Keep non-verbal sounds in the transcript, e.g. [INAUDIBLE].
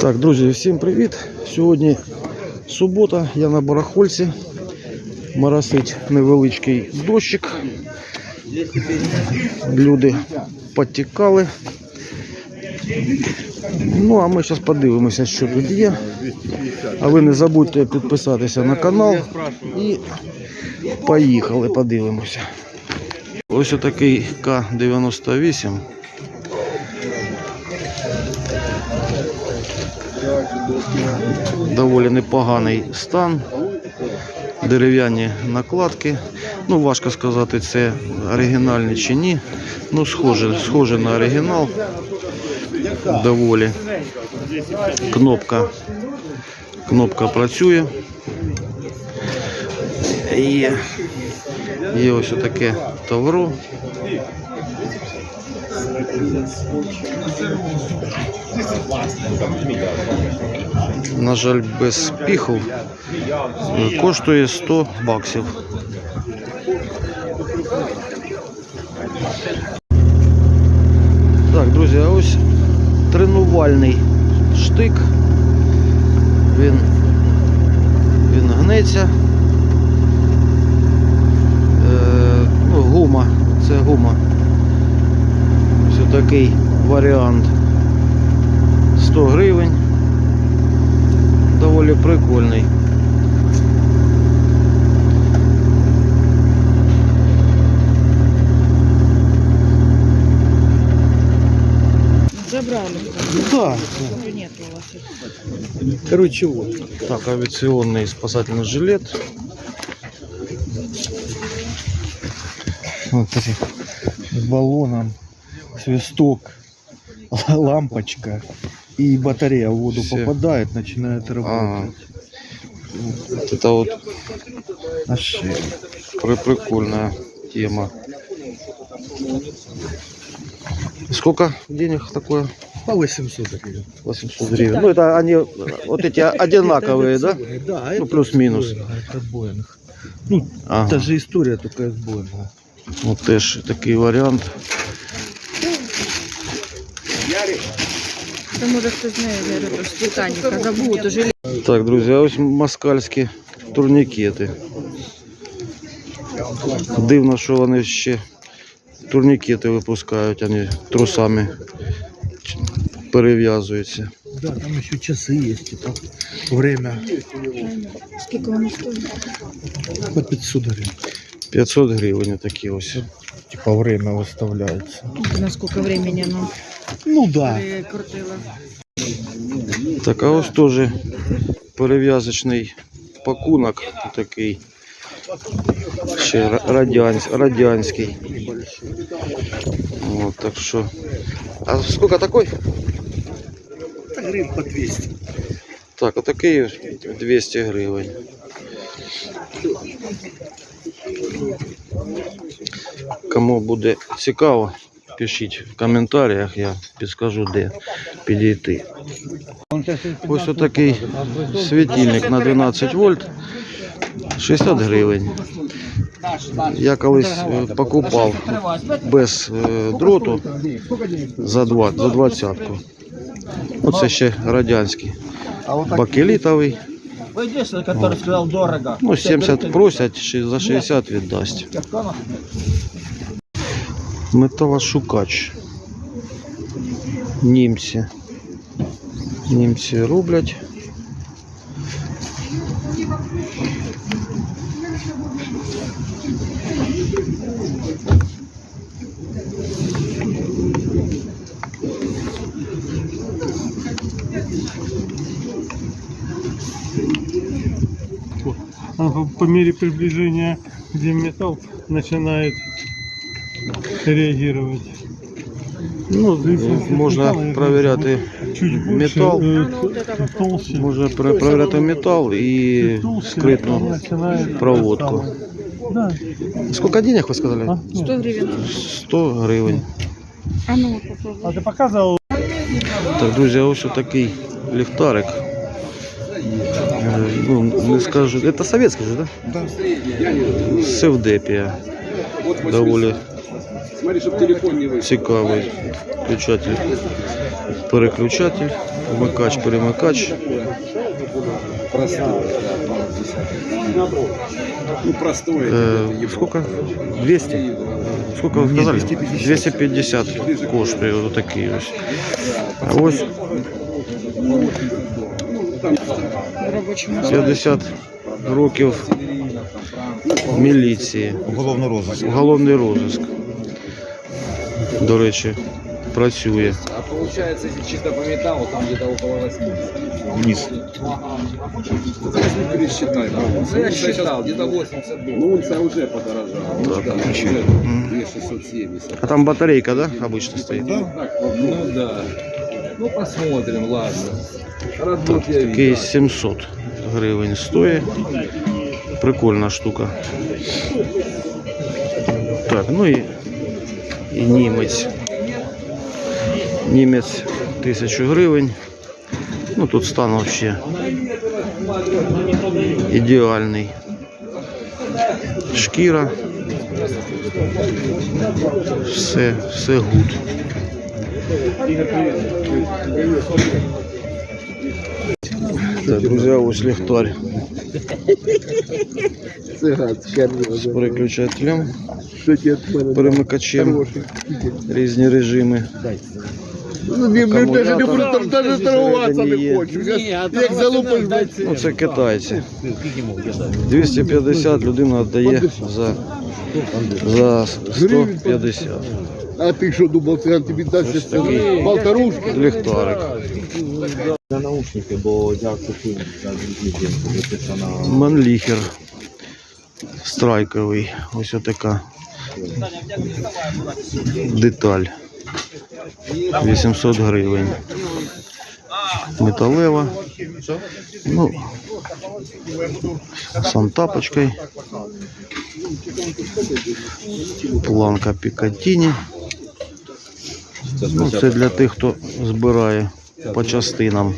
Так, друзі, всім привіт. Сьогодні субота, я на барахольці. Моросить невеличкий дощик. Люди потікали. Ну, а ми зараз подивимося, що тут є. А ви не забудьте підписатися на канал і поїхали, подивимося. Ось отакий К-98. Доволі непоганий стан. Дерев'яні накладки. Ну, важко сказати, це оригінальні чи ні. Ну, схоже, схоже на оригінал. Доволі. Кнопка. Кнопка працює. Є, є ось таке тавро. На жаль, без піхов. Коштує 100 баксів. Так, друзі, а ось тренувальний штик. Він, він гнеться. Гума. Ось такий варіант. 100 гривень. Доволі прикольний. Забрали. Да. Нет. Короче, вот. Так, авиационный спасательный жилет. Вот эти с баллоном, свисток, [LAUGHS] лампочка и батарея в воду Все. попадает, начинает работать. Вот это вот при- прикольная тема. Сколько денег такое? По 800 гривен. 800 гривен. Ну, это они вот эти [LAUGHS] одинаковые, да? Да, Ну, плюс-минус. Это Боинг. Ну, Ага. это же история только из Боинга. Ну, теж такий варіант. Знает, я говорю, с Титаника забудут уже. Так, друзі, а ось москальські турнікети. Дивно, що вони ще турнікети випускають, а не трусами перев'язуються. Да, там еще часы есть, типа время Сколько он стоит? по 500 гривен. 500 гривень такі ось. Типа время выставляется. На сколько времени оно Ну да. крутило? Так, а ось теж перев'язочний пакунок такий. Ще ра- радянсь, радянський. От, так що. А сколько такой? Гривен по 200. Так, отакий ось 200 гривень. Кому буде цікаво, пишіть в коментарях, я підскажу, де підійти. Ось отакий світильник на 12 вольт, 60 гривень. Я колись е, покупав без е, дроту за 2, за 20. Оце ще радянський. Бакелітовий. Вы единственный, который сказал дорого. Ну, 70 просять, ши- за 60 віддасть. Металошукач. Німці. Німці роблять. по, по мере приближения, где металл начинает реагировать. Ну, Здесь можна металл, я перевіряти думаю, чуть больше, металл. э, толще. Можна пере- перевіряти метал і Чуть толще, скритну начинает проводку. Да. Сколько денег ви сказали? А? 100 гривен. 100 гривень. А ну вот попробуй. а ты показывал? Так, друзі, а ось такий ліхтарик. Е, Ну, не скажу. Це советський же, так? Да? Севдепія. Доволі цікавий включатель. переключатель, вмикач, перемикач. Ну, простой. Э, сколько? 200? Сколько вы сказали? 250 коштує вот такий ось. А ось В рабочем 50 років міліції. Уголовный розыск. Уголовний розиск. До речі, працює. А получается, если чисто по металлу, там где-то около 80. Вниз. Пересчитай, да. Ну, я считал, где-то 80 долларов. Ну, унция уже подорожала. Так, Да, ключи. уже Мгм. 2670. А там батарейка, да, обычно стоит? Да? Ну да. Ну посмотрим, ладно. Такий 700 гривень стоїть. Прикольна штука. Так, ну і, і німець. Німець 1000 гривень. Ну тут стан вообще ідеальний. Шкіра. Все, все гуд. Так, друзі, ось ліхтарь. З переключателем, перемикачем, різні режими. Ну, ми навіть торгуватися не хочу. Як залупиш. Ну це китайці. 250 людина віддає за, за 150. А ти що думав, це тобі дасть такий. Ліхтарик. На наушники, бо я купив за написано. Манліхер. Страйковий. Ось така деталь. 800 гривень. Металева. Ну, з антапочкою. Планка Пікатіні. Ну, це для тих, хто збирає по частинам.